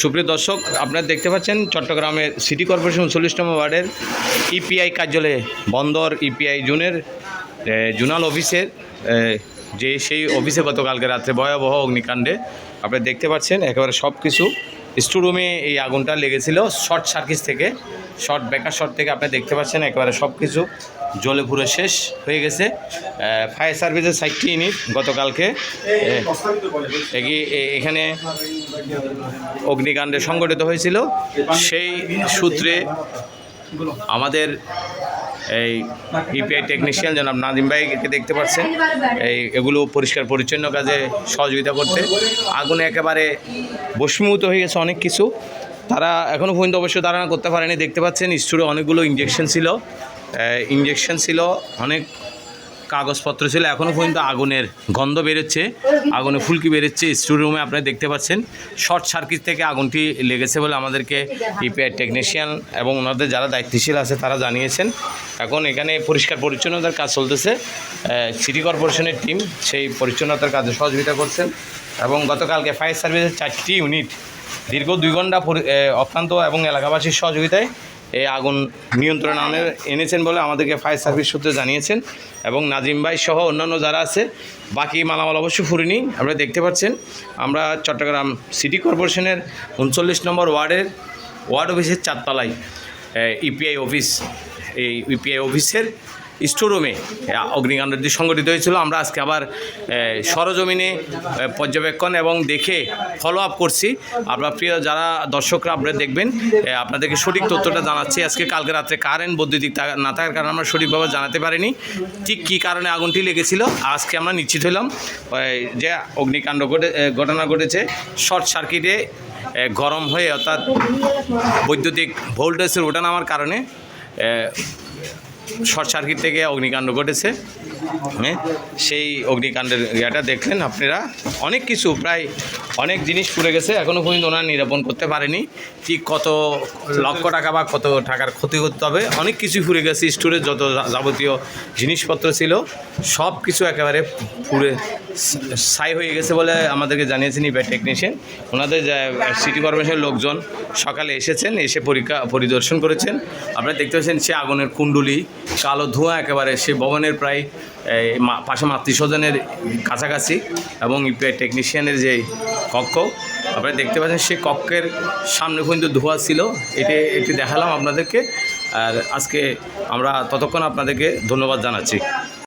সুপ্রিয় দর্শক, আপনারা দেখতে পাচ্ছেন চট্টগ্রামের সিটি কর্পোরেশন চল্লিশতম ওয়ার্ডের ইপিআই কার্যালয়ে বন্দর ইপিআই জুনের জুনাল অফিসের যে সেই অফিসে গতকালকে রাত্রে ভয়াবহ অগ্নিকাণ্ডে আপনারা দেখতে পাচ্ছেন, একেবারে সব কিছু স্টোরুমে এই আগুনটা লেগেছিল শর্ট সার্কিট থেকে। শর্ট ব্যাকার শর্ট থেকে আপনি দেখতে পাচ্ছেন, একেবারে সব কিছু জলে পুরো শেষ হয়ে গেছে। ফায়ার সার্ভিসের সাইটটি ইউনিট গতকালকে। এখানে অগ্নিকাণ্ডে সংগঠিত হয়েছিল। সেই সূত্রে আমাদের এই ইপিআই টেকনিশিয়ান জনাব নাদিম ভাইকে দেখতে পাচ্ছেন। এই এগুলো পরিষ্কার পরিচ্ছন্ন কাজে সহযোগিতা করতে। আগুনে একেবারে বসমূত হয়ে গেছে অনেক কিছু। তারা এখনও পর্যন্ত অবশ্য ধারণা করতে পারেনি। দেখতে পাচ্ছেন স্টোরে অনেকগুলো ইঞ্জেকশন ছিল। ইঞ্জেকশন ছিল অনেক কাগজপত্র ছিল। এখনও পর্যন্ত আগুনের গন্ধ বেরোচ্ছে। আগুনে ফুলকি বেরোচ্ছে। স্টোর রুমে আপনারা দেখতে পাচ্ছেন, শর্ট সার্কিট থেকে আগুনটি লেগেছে বলে আমাদেরকে ইপিআই টেকনিশিয়ান এবং ওনাদের যারা দায়িত্বশীল আছে, তারা জানিয়েছেন। এখন এখানে পরিষ্কার পরিচ্ছন্নতার কাজ চলতেছে। সিটি কর্পোরেশনের টিম সেই পরিচ্ছন্নতার কাজে সহযোগিতা করছেন এবং গতকালকে ফায়ার সার্ভিসের চারটি ইউনিট দীর্ঘ দুই ঘণ্টা অক্লান্ত এবং এলাকাবাসীর সহযোগিতায় এই আগুন নিয়ন্ত্রণ আনে, এনেছেন বলে আমাদেরকে ফায়ার সার্ভিস সূত্রে জানিয়েছেন এবং নাজিম ভাই সহ অন্যান্য যারা আছে, বাকি মালামাল অবশ্য ফুরিনি, আপনারা দেখতে পাচ্ছেন। আমরা চট্টগ্রাম সিটি কর্পোরেশনের উনচল্লিশ নম্বর ওয়ার্ডের ওয়ার্ড অফিসের চারতলায় ইপিআই অফিস, এই ইপিআই অফিসের স্টোরুমে অগ্নিকাণ্ডটি সংগঠিত হয়েছিল। আমরা আজকে আবার সরজমিনে পর্যবেক্ষণ এবং দেখে ফলো আপ করছি। আপনার প্রিয় যারা দর্শকরা আপনারা দেখবেন আপনাদেরকে সঠিক তথ্যটা জানাচ্ছি। আজকে কালকে রাত্রে কারেন্ট বৈদ্যুতিক না থাকার কারণে আমরা সঠিকভাবে জানাতে পারিনি। ঠিক কী কারণে আগুনটি লেগেছিল, আজকে আমরা নিশ্চিত হলাম। যে অগ্নিকাণ্ড ঘটে ঘটনা ঘটেছে শর্ট সার্কিটে গরম হয়ে অর্থাৎ বৈদ্যুতিক ভোল্টেজের ওঠানামার কারণে শর্ট সার্কিট থেকে অগ্নিকাণ্ড ঘটেছে। হ্যাঁ সেই অগ্নিকাণ্ডের ইয়েটা দেখলেন আপনারা। অনেক কিছু, প্রায় অনেক জিনিস পুড়ে গেছে এখনও পর্যন্ত ওনারা নিরাপন করতে পারেনি। ঠিক কত লক্ষ টাকা বা কত টাকার ক্ষতি করতে হবে, অনেক কিছু পুড়ে গেছে স্টোরে যত যাবতীয় জিনিসপত্র ছিল, সব কিছু একেবারে পুড়ে ছাই হয়ে গেছে বলে আমাদেরকে জানিয়েছেন ইবে টেকনিশিয়ান ওনাদের সিটি কর্পোরেশনের লোকজন সকালে এসেছেন, এসে পরীক্ষা, পরিদর্শন করেছেন। আপনারা দেখতে পাচ্ছেন সে আগুনের কুণ্ডুলি কালো ধোঁয়া একেবারে সে ভবনের প্রায় পাশে মাতৃস্বজনের কাছাকাছি এবং ইউপিআই টেকনিশিয়ানের যে কক্ষ, আপনারা দেখতে পাচ্ছেন সেই কক্ষের সামনে কিন্তু ধোঁয়া ছিল। এটি এটি দেখালাম আপনাদেরকে। আর আজকে আমরা ততক্ষণ আপনাদেরকে ধন্যবাদ জানাচ্ছি।